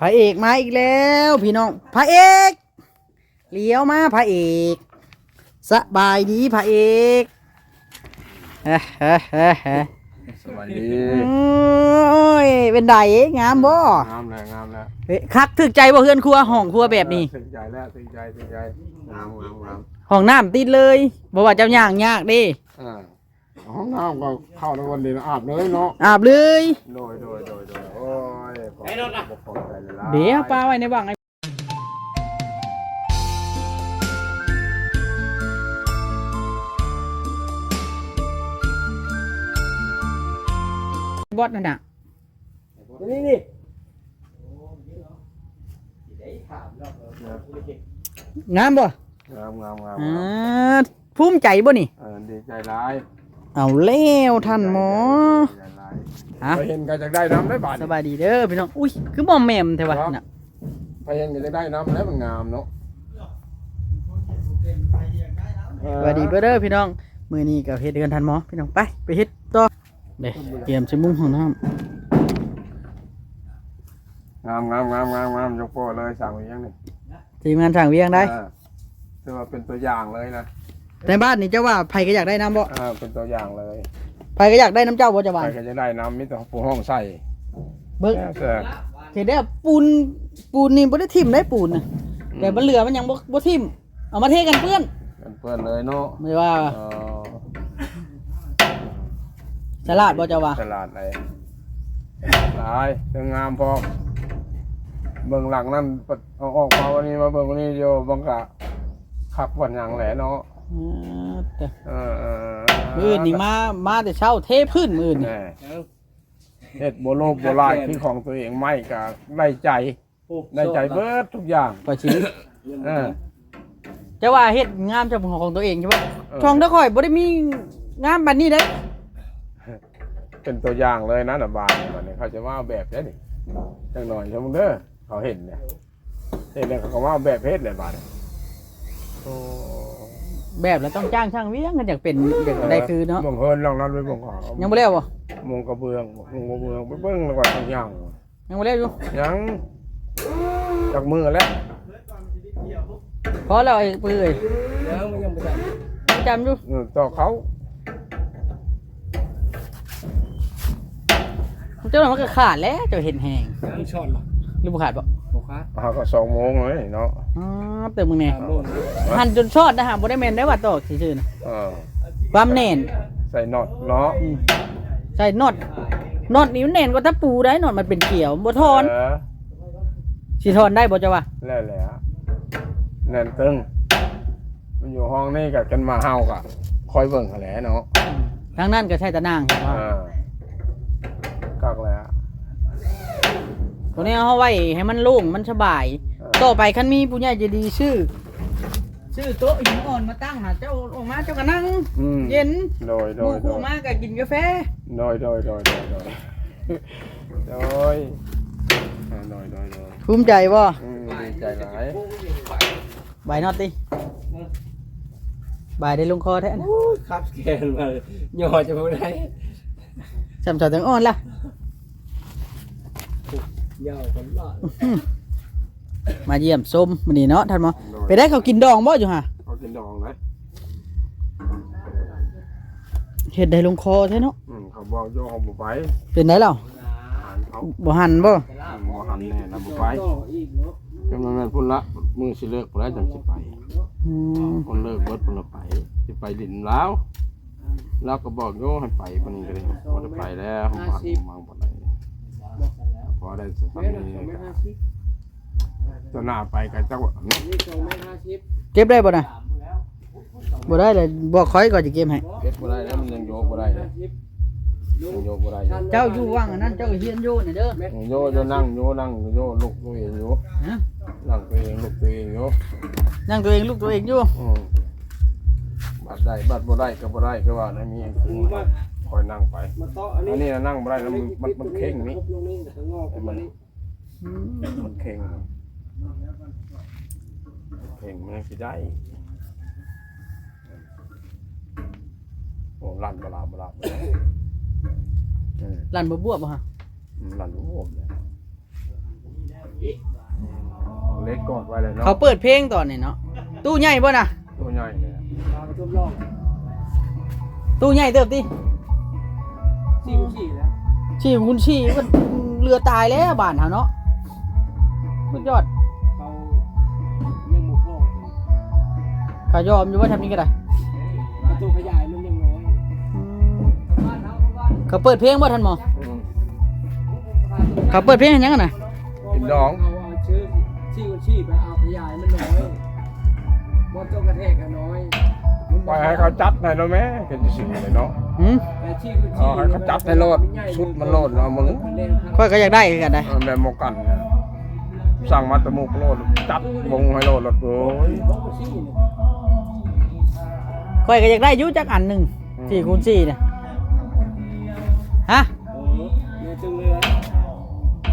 พระเอกมาอีกแล้ว พี่น้องพระเอกเลี้ยวมาพระเอกสบายดีพระเอกเฮ้เฮ้เฮ้เฮ้สวัสดีโอ้ยเป็นไดงามบ่งามแล้วงามแล้วเฮ้ยคักถึกใจบ่เฮือนครัวห้องครัวแบบนี้ถึงใจแล้วถึงใจถึงใจงามงามงามห้องน้ำติดเลยบ่ว่าเจ้าย่างยากเด้อ่าห้องน้ำก็เข้าในวันนี้อาบเลยเนาะอาบเลยโดยโดยโดยโดยโอ้ ยขอบคุณขอบใจเลยล่ะเดี๋ยวปลาไว้ในบ้างไอ้บอสนั่นน่ะนี่นี่งามบ่งามงามงามอ่าภูมิใจบ่นี่เออดีใจร้าย เอาแล้วท่านหมอดีใจร้าย ฮะไปเห็นก็จะได้น้ำได้บาทสบายดีเด้อพี่น้อง อุ้ย คือบ่แม่มแท้วะน่ะไปเห็นก็จะได้น้ำแล้วมันงามเนาะสวัสดีเด้อพี่น้อง มื้อนี้ก็เฮ็ดเดือนทันหมอพี่น้องไปไปเฮ็ดต่อเด้เตรียมสิมุงห้องน้ำงามงามงามงามงามยกโป้เลยสั่งไปยังนี่ทีมงานสั่งเวียงได้เออถือว่าเป็นตัวอย่างเลยนะในบ้านนี่เจ้าว่าไผก็อยากได้น้ำบ่เออเป็นตัวอย่างเลย ไผก็อยากได้น้ำเจ้าบ่จะว่าใครก็จะได้น้ำมิตรปูห้องใส่เบิ่งแต่เห็นได้อปูนปูนนี่บ่ได้ทิ่มได้ปูนน่ะแต่มันเหลือมันยังบ่บ่ทิ่มเอามาเทกันเปื้อนกันเปื้อนเลยเนาะไม่ว่าเออสลาดบ่จะว่าตลาดไหนหลายเรื่องงามพอเบิ่งหลังนั่นเปิดเอาออกมาวันนี้มาเบิ่งวันนี้โยบังกะขับวันหยังแหละเนาะอ่าแต่ เออเออมื้ออื่นนี่มา มาแต่เช้าเทพื้นมื้ออื่นนี่แน่เฮ็ดโบโลกโบราณคือของตัวเองไม่กะได้ใจได้ใจเบิดทุกอย่างก็สิเออ จะว่าเฮ็ดงามเฉพาะของตัวเองใช่ปะเออช่องตะข่อยบ่ได้มีงามบัดนี้เด้อเป็นตัวอย่างเลยนะนะบานบัดนี้เขาจะว่าแบบนี้นี่จังหน่อยชมเด้อเขาเห็นเนี่ยเห็นแล้วเขาก็ว่าแบบเพชรเลยบาดนี้โอ้ แบบแล้วต้องจ้างช่างเวียงกันอยากเป็นอยากได้คือเนาะมงเฮินลองนั้นไปมงขอยังบ่แล้วบ่มงกระเบืองมงกระเบืองไปเบิ้งแล้วก็ทั้งอย่างยังบ่แล้วอยู่ยังจากมือแล้วพอแล้วไอ้ปื้อเอ้ยแล้วมันยังไม่ได้จำอยู่เออต่อเขาเจ้าหน่อยมันก็ขาดแล้วเจ้าเห็นแหงยังช็อตหรอหรือบ่ขาดบ่ บอกค่ะอ่าก็สองโมงเลยเนาะอ๋อเติมมึงแน่ตามโน่นหันจนชอดนะฮะบ่ได้แม่นได้ว่าตอกซื่อๆนะเออความแน่นใส่น็อตเนาะอืมใช่น็อตน็อตนี่มันแน่นกว่าตะปูได้น็อตมันเป็นเกี่ยวบ่ทอนเออสิทอนได้บ่เจ้าว่าแล้วแหละแน่นตึงมันอยู่ห้องนี่กับกันมาเฮากะคอยเบิ่งเขาแหละเนาะทางนั้นก็ใช่ตะนางเห็นว่าอ่ากักแล้ว ตัวนี้เอาไว้ให้มันโล่งมันสบายเออต่อไปคันมีผู้ใหญ่ใจะดีชื่อ ชื่อโต๊ะหินอ่อนมาตั้งหาเจ้าออกมาเจ้าก็นั่ง อืมเย็นโดยหโดมู่ยโดคู่ยมาก็กินกาแฟ โดยโดยโดยโดยโดยโดยอ่าโดยโดยโดยภูมิใจบ่อืมดีใจหลายบายน็อตดิบายได้ลงคอแท้นะ ครับแกนมาเลยย่อจะไม่ได้ จำจอดถึงอ่อนล่ะ ย่อคนรอดมาเยี่ยมส้มมื้อนี้เนาะท่านหมอไปได้เขาวกินดองบ่อยู่ห่ะเขากินดองนะเฮ็ดได้ลงคอแท้เนาะอืมเขาบอกโยเขาบุไปเป็นไดแล้วอ่านเขาบ่หันบ่อืมบ่หันแน่นะบุไปต่ออีกเนาะกำลังนั้นพุ่นละมือสิเลิกพุ่นละจังสิไปอืมพุ่นเลิกเบิดพุ่นละไปสิไปดินแล้วแล้วก็บอกโยให้ไปปานนี้ก็เลยบ่ได้ไปแล้วผมว่าผมวางบ่ได้บอกกันแล้ว พอได้สถาแม่นีน่ะสองเมตรห้าสิบตัวหน้าไปกับเจ้าอันนี้นี่สองเมตรห้าสิบเก็บได้บ่น่ะบ่ได้เลยบอกคอยก่อนจะเก็บให้ เก็บบ่ได้แล้วมันยังโยกบ่ได้เลยสิบยังโยกบ่ได้เจ้าอยู่ว่างอันนั้นเจ้าก็เฮียนอยู่นี่เด้อ ยังโยโยนั่งโยนั่งโยลุกตัวเองอยู่ฮะ นั่งตัวเองลุกตัวเองอยู่นั่งตัวเองลูกตัวเองอยู่อืมบัดได้บัดบ่ได้ก็บ่ได้ก็ว่านะมีคือ คอยนั่งไป มาต่ออันนี้อันนี้น่ะนั่งบ่ได้แล้วมันมันมันเข่งนี่ลงนี่แต่ข้างนอกขึ้นมานี่อืมมันเข่งเข่งมันสิได้โอ้ลั่นบลาบลาบอืมลั่นบ่บวบบ่ฮะอืมลั่นบวมเลยเล็กกอดไว้เลยเนาะเขาเปิดเพลงตอนนี้เนาะตู้ใหญ่บ่น่ะตัวใหญ่เลยตามทุบรอบตู้ใหญ่เติบติ สี่คูณสี่แล้วชี้คุณชี้มันเรือตายแล้วบ้านเฮาเนาะสุดยอดเขายังหมกพ่อก็ยอมอยู่ว่าทำนี้ก็ได้ประตูขยายมันยังน้อยอืมเขาเปิดเพลงบ่ทันหมออืมเขาเปิดเพลงให้หยังกันน่ะกินดองเอาเอาชื่อสี่คูณสี่ไปเอาขยายมันน้อยบอลโจกระแทกกันน้อย มันไปให้เขาจัดหน่อยเนาะแม่เป็นสิเลยเนาะหืมแต่สี่คูณเอาสี่ให้เขาจับให้โลดชุดมันโลดเอามึงเล่นครับค่อยก็อยากได้คือกันได้เออแม่หมกกันเนี่ยสั่งมาแตะมุกโลดจัดวงให้โลดโลดโอ้ยบอลสี่เนี่ยค่อยก็อยากได้อยุจักอันหนึ่งอืมสี่คูณสี่เนี่ยฮะเออเนี่ยจึงเลยนะ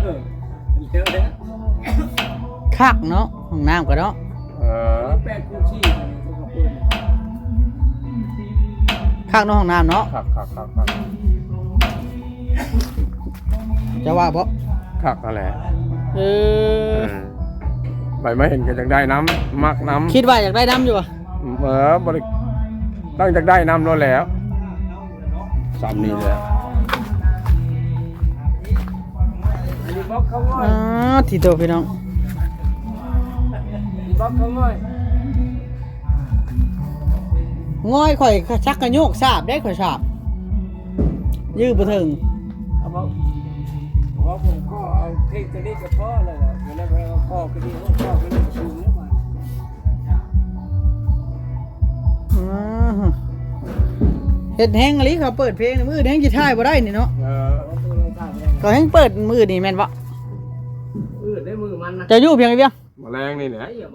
เออเยอะเลยคักเนาะห้องน้ำก็เนาะเออแปดคูณสี่ คักเนาะห้องน้ำเนาะขักขักขักขักจะว่าบ่ขักอะไรเอเอออใบไม่เห็นก็จังได้น้ำมักน้ำคิดว่าอยากได้น้ำอยู่ป่ะเออบริตั้งจากได้น้ำแล้วแหล้วสามนี้เลยอันนี้บล็อกเขาง่อยอ๋อทีโตพี่น้องอันนี้บล็อกเขาง่อย ง่อยข่อยชักกระโยกสาบได้ข่อยสาบยื้อบ่ถึงเอาบล็อกบล็อกผมก็เอาเทคตัวนี้กับพ่อเลยนะเวลาเราพ่อก็ดีพ่อก็ดีสูงแล้วมันอ๋อเฮ็ดแห้งอะไรเขาเปิดเพลงนี่มือแห้งสิท่ายบ่ได้นี่เนาะเออเอาตัวเราถ่ายไม่ได้ก็แห้งเปิดมือนี่แม่นบ่อืดได้มือมันนะจะอยู่เพียงไอ้เพียงแมลงนี่แหละไอ้อย่า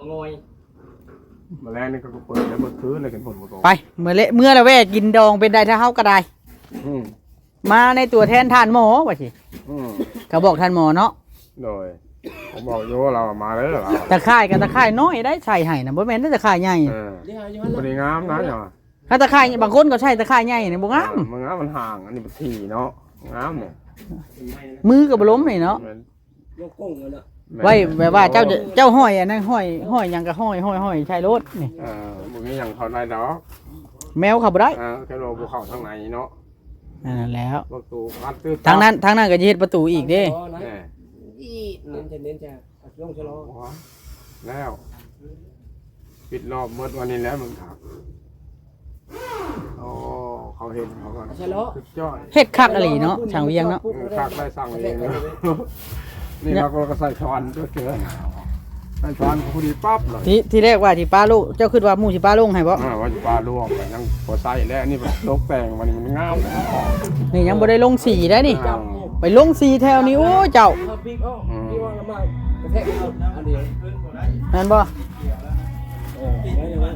มางอยแมลงนี่ก็เปิดแล้วเมื่อคืนเลยกันผลหมดตัวไปเมื่อเละเมื่อละแวกกินดองเป็นได้ถ้าเฮาก็ได้ อืมมาในตัวแทนท่านหมอว่าสิอืมเขาบอกท่านหมอเนาะโดยผมบอกโยว่าเรามาแล้วเหรอตะไคร่กับตะไคร่น้อยได้ใส่ให้นะบ่แม่นได้ตะไคร่ใหญ่เออนี่ฮะย้อนพอดีงามนะอย่างถ้าตะไคร่บางคนก็ใช้ตะไคร่ใหญ่นี่บ่งามมันงามมันห่างอันนี้มันทีเนาะงามเนี่ยมือก็บ่ล้มนี่เนาะแม่นยกกงเลยนะแม่น ไว้แบบว่าเจ้าจะเจ้าห้อยอันนั้นห้อยห้อยหยังก็ห้อยห้อยห้อยใช้รถนี่เออบุมีอย่างเขาได้ดอกแมวเข้าบ่ได้เออแค่โลภูเขาทางไหนเนาะนั่นแหล้วประตูพัดตื้อทางนั้นทางนั้นก็จะเฮ็ดประตูอีกเด้ แน่อีเน้นจะเน้นจะลงชะลอหัวแล้วปิดรอบเมื่อวันนี้แล้วมึงถามโอ้เขาเห็นเขาก่อนชะลอสุดยอดเฮ็ดคักอะไรเนาะช่างเวียงเนาะคักได้สั่งเองเลย นี่เราก็ใส่ช้อนด้วยเสือใส่ช้อนพอดีปั๊บเลยที่ที่แรกว่าที่ป้าลูกเจ้าคิดว่าหมู่สิป้าลงให้บ่อ่าว่าจะปลาลวกมันยังพอใส่แล้วนี่มันตกแต่งมันนี่มันงามเลยนี่ยังบ่ได้ลงสีได้นี่อ้าวไปลงสีแถวนี้โอ้เจ้าเอาปีกเอาพี่ว่าละมากกระแทกเอาอันเดียวนั่นบ่เออไว้อย่างนั้น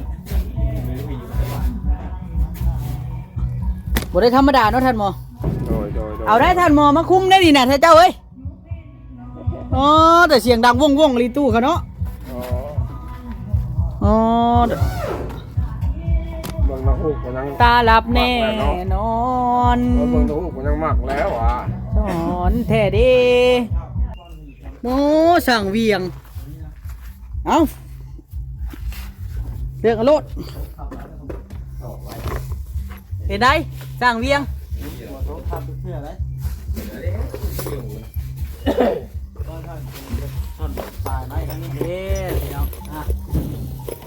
บ่ได้ธรรมดาเนาะท่านหมอโดยโดยโดยเอาได้ท่านหมอมาคุมได้ดีนะท่านเจ้าเอ้ย อ๋อแต่เสียงดังว่องว่องๆลีตู้เขาเนาะอ๋ออ๋อเบิ่งน้ำหูกมันยังตาหลับแน่นอนเบิ่งน้ำหูกมันยังมักแล้วอะสอนแท้เดีโมสั่งเวียงเอาเรียกอรถเห็นได้สั่งเวียง เด้อพี่น้องอะ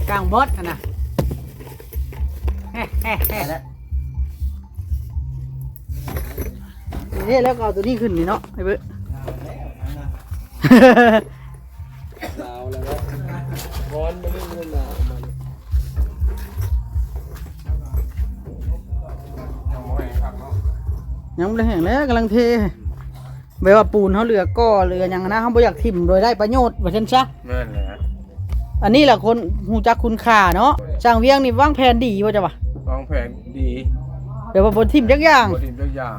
กลางบดอะนะเฮ้เฮ้เฮ้นี่แล้วก็เอาตัวนี้ขึ้นนี่เนาะไอ้เบ้อดาวแล้วนะร้อนมันไม่เงินหนาวมันยังบ่แห้งคักเนาะยังไม่ได้แห้งแล้วกำลังเท แบบว่าปูนเขาเหลือก้อเหลือหยังนะเขาบ่อยากทิ่มโดยได้ประโยชน์ว่าเช่นซะแม่นแหละอันนี้แหละคนหูจักคุณค่าเนาะช่างเวียงนี่วางแผนดีว่าจะวะวางแผนดีเดี๋ยวว่าบนทิ่มจักอย่างบทีมทุกอย่าง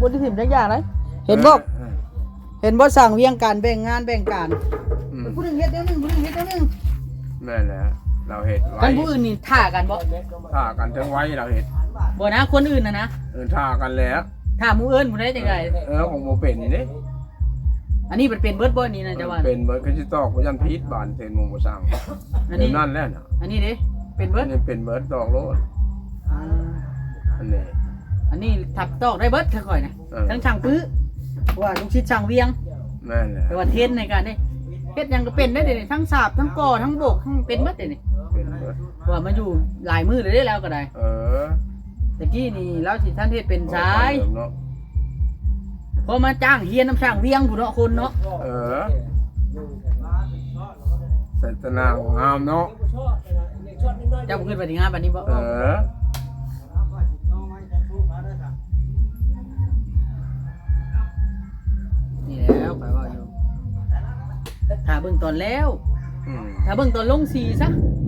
บนทิ่มจักอย่างเลยเห็นบ่เออเห็นบ่สั่งเวียงการแบ่งงานแบ่งการอืมผู้หนึงเฮ็ดเดี๋ยวหนึงผู้หนึงเฮ็ดเดี๋ยวหนึงแม่นแหละเราเห็ดไว้กันผู้อื่นนี่ท่ากันบ่ท่ากันทั้งไว้เราเห็ดบ่นะคนอื่นนะนะเออท่ากันแล้ว ท่าหมู่อื่นบ่ได้จังไดเออของโมเป็นนี่เด้อันนี้มันเป็นเบิร์ดบอยนี่นะจะว่าเป็นเบิร์ดก็สิตอกบ่ยันพีชบานเทนหมงบ่สร้างอันเดี๋นี้ยวนั่นแหละน่ะอันนี้เด้เป็นเบิอัร์นดนี้เป็นเบิร์ดดอกโลดอ่าอันนี้ อันนี้ถักตอกได้เบิร์ดค่อยๆนะเออ ทั้งช่างปื้อว่าลูกชิดช่างเวียงแม่นแหละแต่ว่าเทรนในการนี่เฮ็ดหยังก็เป็นได้เดี๋ยวนี้ทั้งสาบทั้งก่อทั้งโบกทั้งเป็นเบิดเดี๋ยวนี้เป็นเบิร์ดว่ามาอยู่หลายมือเลยได้แล้วก็ได้ เออ ตะกี้นี่เราสิท่านเฮ็ดเป็นชายเนาะพอมาจ้างเฮียนน้ำช่างเวียงผู้เนาะคนเนาะเออใส่ตะนางงามเนาะเจ้าบ่ขึ้นไปที่งานบัดนี้บ่เออนี่แล้วไปว่าอยู่ถ้าเบิ่งตอนแล้วอืมถ้าเบิ่งตอนลงสีซะอืมบ่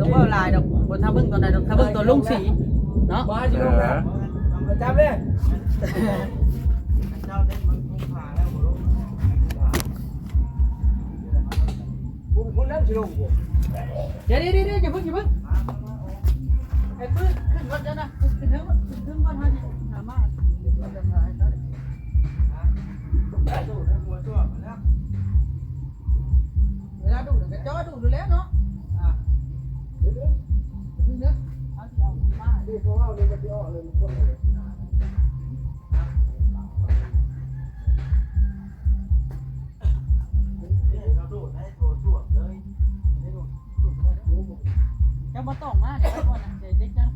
ต้องว่าหลายดอกบ่ถ้าเบิ่งตอนใดดอกถ้าเบิ่งตอนลงสีเนาะมาจิลงนะประจำเลยคุณคุณนั่งจิลงกูเดี๋ยวเดี๋ยวเดี๋ยวอย่าเพิ่งอย่าเพิ่งไอ้ปื้นขึ้นรถเดี๋ยวนะขึ้นถึงขึ้นถึงก่อนเฮาสิถามมาเวลาดูเดี๋ยวจะจ่อดูดูแล้วเนาะอะ จะออกมาต้องมาเดี๋ยวก่อนนะเดี๋ยวเด็กนะ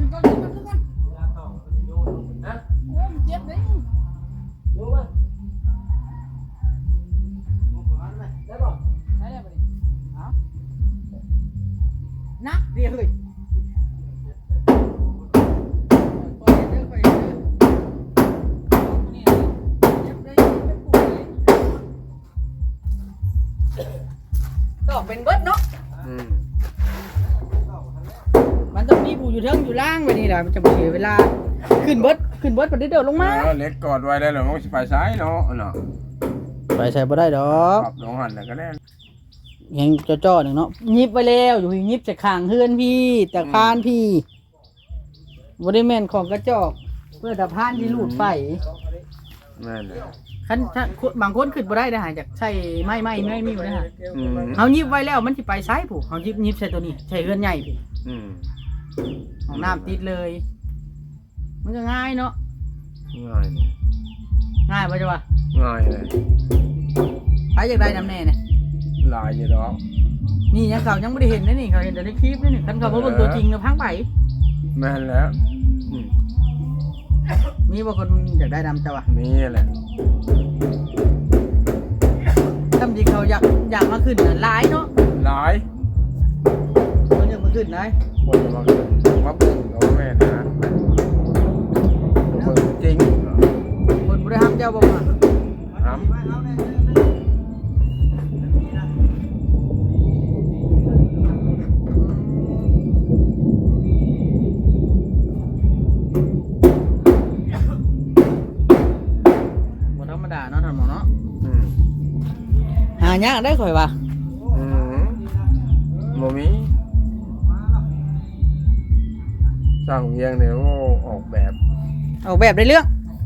ขึ้นก่อ ล่างไปนี่แหละมันจะบ่เสียเวลา ขึ้นเบิดขึ้นเบิดมันได้เดินลงมาเออเล็กกอดไว้ได้แล้วมันสิไปซ้ายเนาะเนาะไปใช้บ่ได้ดอกปรับลงหันแล้วก็ได้ยังจ่อๆหนึ่งเนาะยิบไว้แล้วอยู่ยิบจากข้างเฮือนพี่จากพานพี่บ่ได้แม่นของกระจอก เพื่อตะพานที่ลูดไฟแม่นเลยคันถ้าบางคนขึ้นบ่ได้ได้หาจากใช้ไม้ไม้ไม้มีบ่ได้หาอืมเฮายิบไว้แล้วมันสิไปซ้ายผู้เฮายิบยิบใส่ตัวนี้ใช้เฮือนใหญ่พี่อืม ของน้ำติดเลย มันก็ง่ายเนาะง่ายนี่ง่ายบ่จ้ะวะง่ายเลยใครอยากได้น้ำแน่เนี่ยหลายอยู่ดอกนี่ยังเขายังไม่ได้เห็นนะนี่เขาเห็นแต่ในคลิปนี่นี่คันเขาบ่เบิ่งตัวจริงก็พังไปแม่นแล้วอืมมีบางคนอยากได้ดำจ้ะวะนี่แหละทำจริงเขาอยากอยากมาขึ้นน่ะหลายเนาะหลาย เขาอยากมาขึ้นไหนคนจะมาขึ้นมาปึ้งกับแม่นะเบิ่งจริงคนบริหารเจ้าบอกว่าครับบ่ธรรมดาเนาะท่านหมอเนาะอืมหายากได้ข่อยว่าอืมโม มีสั่งเพียงเดี๋ยวออกแบบออกแบบได้เรื่อง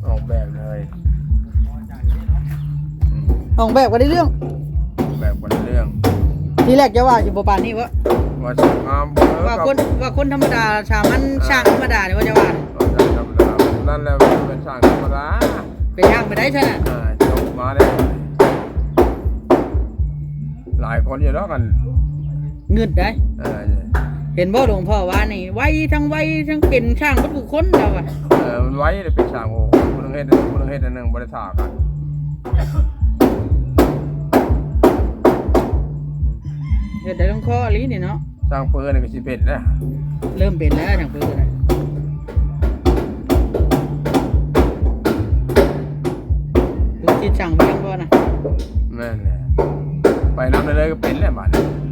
ออกแบบเลยอืมออกแบบก็ได้เรื่องออกแบบคนละเรื่องทีแรกจะว่าอยู่บ่ปานนี้วะว่าสวยงามเบอร์ว่ากับคนว่าคนธรรมดาชามันช่างธรรมดานี่ว่าจะว่าว่าจะธรรมดานั่นแหละเป็นช่างธรรมดาไปย่างไปได้ใช่ไหมอ่าจบมาได้หลายคนอยู่แล้วกันเงืดได้เออ เห็นบ่หลวงพ่อว่านี่ไว้ทั้งไว้ทั้งเป็นช่างวัตถุคนเราอะเออมันไว้เลยเป็นช่างโอ้โหคนนึงเฮ็ดคนนึงเฮ็ดอันหนึงบ่ได้ท่ากันเห็นได้ลงคอลีนี่เนาะช่างเปิ้นนี่ก็สิเป็นนะเริ่มเป็นแล้วทางเพื่อนนะดูจิตช่างเพียงบ่นะแม่นแหละไปนำได้เลยก็เป็นแล้วบัดนี้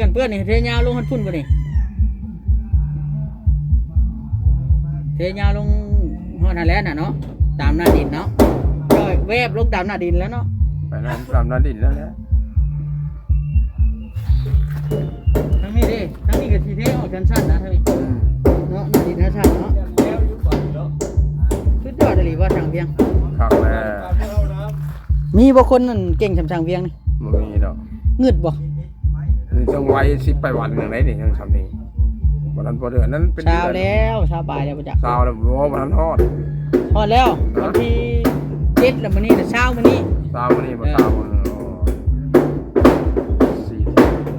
กันเพื่อนนี่เทยาลงหันพุ่นบ่นี่เทยาลงหอดหันแล้วน่ะเนาะตามหน้าดินเนาะย่อยแวบลงตามหน้าดินแล้วเนาะไปนำตามนั้นดินแล้วแหละทั้งนี้ดิทั้งนี้ก็ทีเทออกชั้นๆนะทั้งนี้อืมเนาะหน้าดินหน้าช่างเนาะแล้วอยู่ก่อนเนาะสุดยอดเลยว่าช่างเพียงคักแล้วตามที่เราน้มีบ่คนนั่นเก่งสำช่างเพียงนี่บ่มีดอกเงืดบ่นี่ ต้องไว้สิไปวันหนึงได้นี่ยังทำนี่บ่ทันบ่เดือนนั้นเป็นเช้าเดือนแล้วเช้าบ่ายแล้วประจักษ์เช้าแล้วบ่บ่ทันฮอดพอแล้ววันที่เจ็ดแล้วมื้อนี้น่ะเช้ามื้อนี้เช้ามื้อนี้บ่เช้ามื้อนี้อ๋อสี่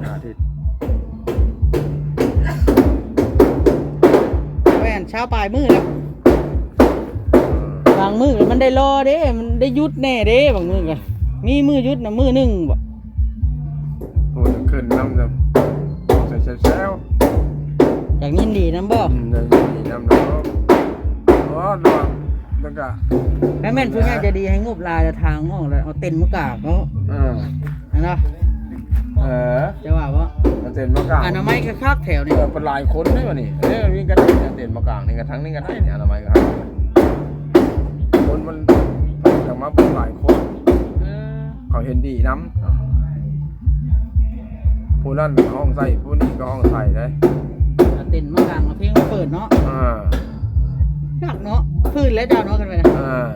ห้าอาทิตย์แม่นเช้าปลายมื้อแล้วเออบางมื้อมันได้รอเด้ มันได้หยุดแน่เด้บางมื้อก็มีมื้อหยุดน่ะมื้อหนึงบ่โอ้จะ ขึ้นน้ำจะใส่แซวอย่างนี้ดีนํบ่ๆอืมจะมีน้ำเนาะอ๋อดอกแล้วก็ถ้าแม่นผู้ใหญ่ใจะดีให้งบลายแล้วทางออกแล้วเอาเต็นท์มากากเนาะเออนั่นเนาะเออจะว่าบ่เอาเต็นมากลางอนามัยคักๆแถวเอนี้อเป็นหลายคนได้ป่ะนี่เอ้ยมีกระดิ่งเต็นมากลางนี่กระทั้งนี่กระได้เนี่ยอนามัยก็ครับคนมันจะมาเป็นหลายคนเออเขาเห็นดีน้ำ ผู้นั่นห้องใส่ผู้นี้ก็ห้องใส่ได้เอาเต็นท์มากางเอาเพลงมาเปิดเนาะอ่าคักเนาะพื้นแล้วเจ้าเนาะกันไปนะอ่า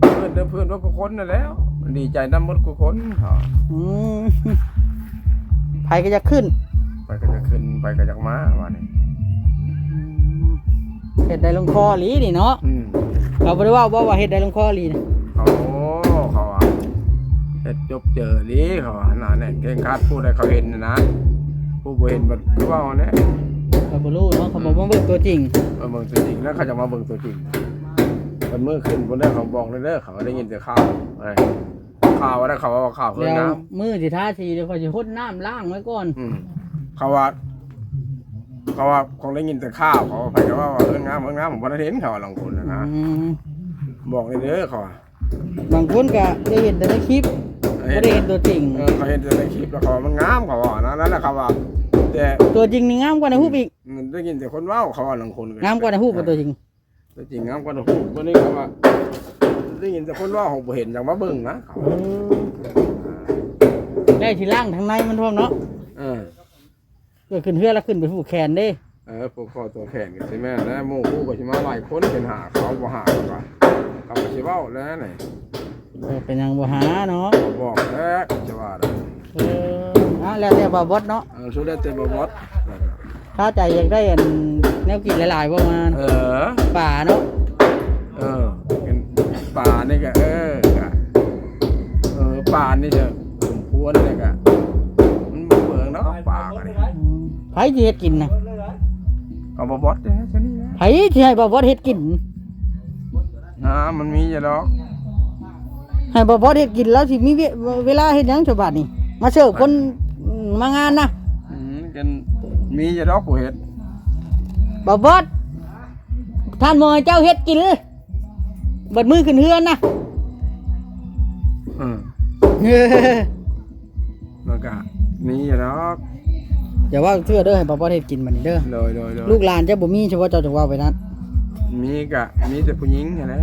เพื่อนเด้อเพื่อนว่ากูคนนั่นแหล้วมันดีใจน้ำมดกูคนเขาอืมไผก็จะขึ้นไปก็จะขึ้นไปก็จะมาว่านี่เฮ็ดได้ลงคอหลีนี่เนาะอืมเราบ่ได้ว่าว่าว่าเฮ็ดได้ลงคอหลีนะเขาเขาว่า เฮ็ดจบเจอลีเขาว่าน่ะเนี่ยเก่งคาดพูดให้เขาเห็นน่ะนะผู้บ่เห็นบัดคือว่าเนี่ยเราบ่รู้เนาะเขาบอกว่าเบิ่งตัวจริงเออเบิ่งตัวจริงแล้วเขาจะมาเบิ่งตัวจริงมันมือขึ้นบนได้เขาบอกเลยเด้อเขาได้ยินแต่ข่าวไอ้ข่าวว่าได้เขาว่าข่าวเพิ่นแล้วน้มือสิท่าทีเดี๋ยวเขาสิหดน้ำล้างไว้ก่อนำอืมเขาว่าเขาว่าคงได้ยินแต่ข่าวเขาไปก็ว่าว่าเพิ่นงามเพิ่นงามผมบ่ได้เห็นเขาว่าลองคนนะนะอืมบอกเลยเด้อเขาว่าบางคนก็ได้เห็นแต่ในคลิป บ่ได้เห็นตัวจริง เออเขาเห็นแต่ในคลิปแล้วเขาว่ามันงามเขาว่านะนั่นแหละเขาว่าแต่ตัวจริงนี่งามกว่าในรูปอีกมันได้ยินแต่คนเว้าเขาว่าลองคนงามกว่าในรูปกว่าตัวจริง ตัวจริงงามกว่าในหูวันนี้เขาว่าได้ยินแต่คนเว่าของบ่เห็นอย่างมาเบิ่งนะเขาได้ทีล่างทางในมันพร้อมเนาะเออเกิดขึ้นเฮือแล้วขึ้นไปผูกแขนเด้เออพวกคอตัวแขนกันใช่ไหมแล้วหมู่คู่ก็สิมาหลายคนเป็นหาเขาบ่หาเขาก็เขาก็สิเว้าแล้วไหน เออเป็นหยังบ่หาเนาะเขาบอกแล้วจะว่าได้เอออะแล้วแต่บ่าวบดเนาะเออสุดแล้วแต่บ่บดถ้าใจอยากได้อันแนวกินหลายๆประมาณเออป่าเนาะเออเป็นป่านี่ก็เออก็เออป่านี่จะสมควรเลยก็มันบ่เบิ่งเนาะป่าก็นี่อืมไผสิเฮ็ดกินนะก็บ่บดเด้ซะนี่นะไผที่ให้บ่าวบดเฮ็ดกินอ่ามันมีอยู่ดอก ให้บ่าวบดเฮ็ดกินแล้วสิมีเวเวลาเฮ็ดหยังฉบับนี้มาเสิร์ฟคนมางานนะอืมกันมีอยู่ดอกกูเฮ็ดบ่าวบดท่านหมอให้เจ้าเฮ็ดกินเบิดมือขึ้นเฮือนนะอืมมันก็มีอยู่ดอกอย่าว่าเชื่อเด้อให้บ่าวบดเฮ็ดกินบัดนี้เด้อโดยโดยโดยลูกหลานเจ้าบ่มีเฉพาะเจ้าจะว่าไปนั้นมีกะมีแต่ผู้หญิงแค่นั้น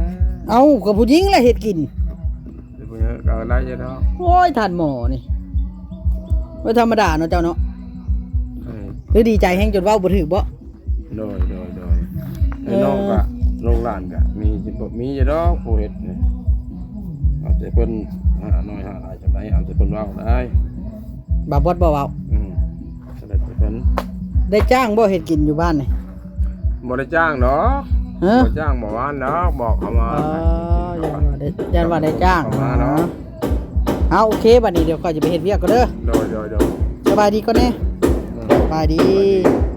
เอ้าก็ผู้หญิงแหละเฮ็ดกิน แต่ผู้หญิงก็ได้อยู่ดอกโอ้ยท่านหมอนี่บ่ธรรมดาเนาะเจ้าเนาะเออหรือดีใจแฮงจนเว้าบ่ถึกบ่โดยโดยโดยไอ้น้องก็ลูกหลานก็มีสิบ่มีอยู่ดอกผู้เฮ็ดนี่เอาแต่เพิ่นหาน้อยหาหลายจังไดเอาแต่เพิ่นเว้าได้บ่าวบดบ่เว้าอืมแสดงแต่เพิ่นได้จ้างบ่เฮ็ดกินอยู่บ้านนี่บ่ได้จ้างเนาะเออบ่จ้างบ่ว่านเนาะบอกเขามาอ๋อยันว่า ได้ยันว่าได้จ้างประมาณเนาะ เอาโอเคบัดนี้เดี๋ยวก่อนจะไปเฮ็ดเวียกก็เด้อโดยโดยโดยสบายดีก่อนแน่สบายดีสบายดี